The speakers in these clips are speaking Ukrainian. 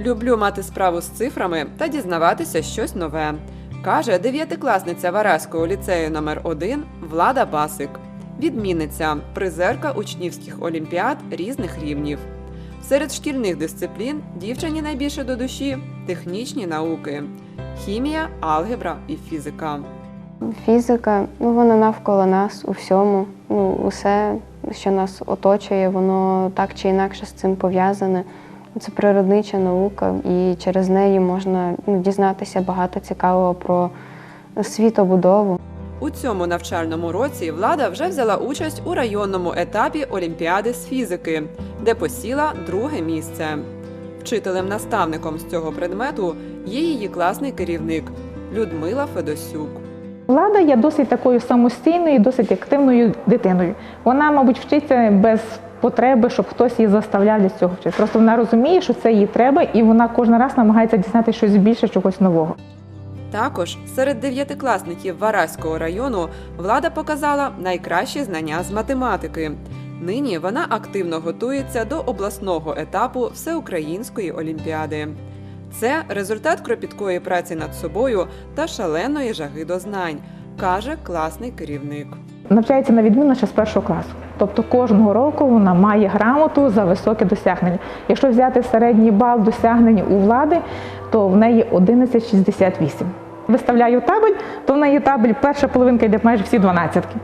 Люблю мати справу з цифрами та дізнаватися щось нове. Каже дев'ятикласниця Вараського ліцею номер 1 Влада Басик. Відмінниця, призерка учнівських олімпіад різних рівнів. Серед шкільних дисциплін дівчині найбільше до душі технічні науки: хімія, алгебра і фізика. Фізика, ну вона навколо нас у всьому. Ну, усе, що нас оточує, воно так чи інакше з цим пов'язане. Це природнича наука, і через неї можна ну, дізнатися багато цікавого про світобудову. У цьому навчальному році влада вже взяла участь у районному етапі Олімпіади з фізики, де посіла друге місце. Вчителем-наставником з цього предмету є її класний керівник Людмила Федосюк. Влада є досить такою самостійною, досить активною дитиною. Вона, мабуть, вчиться без потреби, щоб хтось її заставляв для цього вчити. Просто вона розуміє, що це їй треба, і вона кожен раз намагається дізнатися щось більше, чогось нового. Також серед дев'ятикласників Вараського району влада показала найкращі знання з математики. Нині вона активно готується до обласного етапу всеукраїнської олімпіади. Це результат кропіткої праці над собою та шаленої жаги до знань, каже класний керівник. Навчається на відмінно ще з першого класу. Тобто кожного року вона має грамоту за високе досягнення. Якщо взяти середній бал досягнень у влади, то в неї 11,68. Виставляю табель, то в неї табель перша половинка йде майже всі дванадцятки.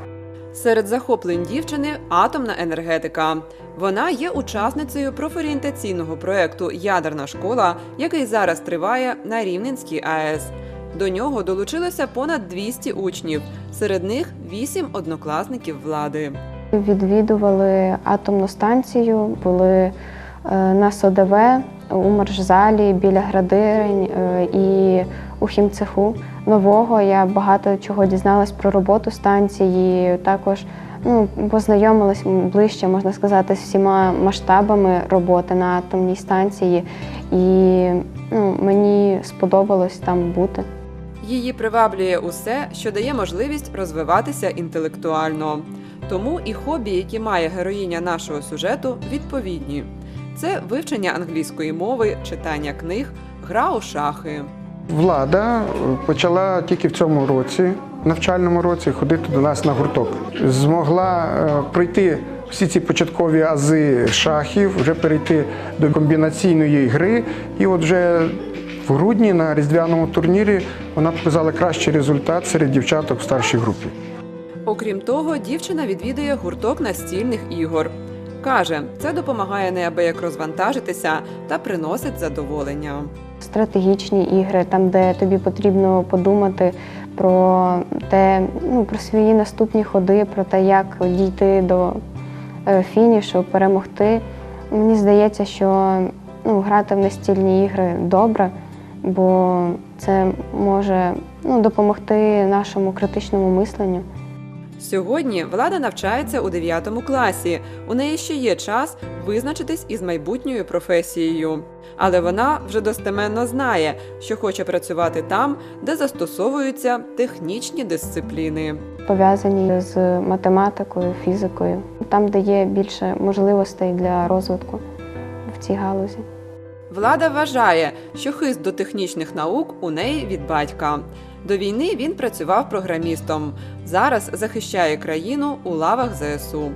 Серед захоплень дівчини атомна енергетика. Вона є учасницею профорієнтаційного проекту Ядерна школа, який зараз триває на Рівненській АЕС. До нього долучилося понад 200 учнів, серед них 8 однокласників влади. Відвідували атомну станцію, були е, на СОДВ, у маршзалі, біля градирень е, і у хімцеху нового. Я багато чого дізналась про роботу станції. Також ну, познайомилась ближче, можна сказати, з всіма масштабами роботи на атомній станції, і ну, мені сподобалось там бути. Її приваблює усе, що дає можливість розвиватися інтелектуально. Тому і хобі, які має героїня нашого сюжету, відповідні: це вивчення англійської мови, читання книг, гра у шахи. Влада почала тільки в цьому році, навчальному році, ходити до нас на гурток. Змогла е, пройти всі ці початкові ази шахів, вже перейти до комбінаційної гри. І от вже в грудні на різдвяному турнірі вона показала кращий результат серед дівчаток в старшій групі. Окрім того, дівчина відвідує гурток настільних ігор. Каже, це допомагає неабияк розвантажитися та приносить задоволення. стратегічні ігри, там, де тобі потрібно подумати про те, ну, про свої наступні ходи, про те, як дійти до е, фінішу, перемогти. Мені здається, що ну, грати в настільні ігри добре, бо це може ну, допомогти нашому критичному мисленню. Сьогодні влада навчається у 9 класі. У неї ще є час визначитись із майбутньою професією. Але вона вже достеменно знає, що хоче працювати там, де застосовуються технічні дисципліни. пов'язані з математикою, фізикою, там, де є більше можливостей для розвитку в цій галузі. Влада вважає, що хист до технічних наук у неї від батька. До війни він працював програмістом. Зараз захищає країну у лавах ЗСУ.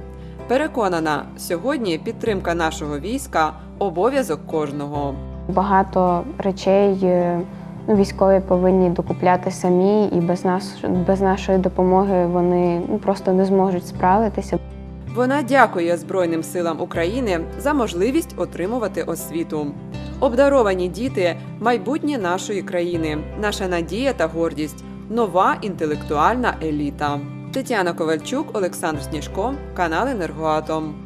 Переконана, сьогодні підтримка нашого війська обов'язок кожного. Багато речей е, ну, військові повинні докупляти самі, і без нас, без нашої допомоги вони ну, просто не зможуть справитися. Вона дякує Збройним силам України за можливість отримувати освіту. Обдаровані діти майбутнє нашої країни, наша надія та гордість, нова інтелектуальна еліта. Тетяна Ковальчук, Олександр Сніжко, канал Енергоатом.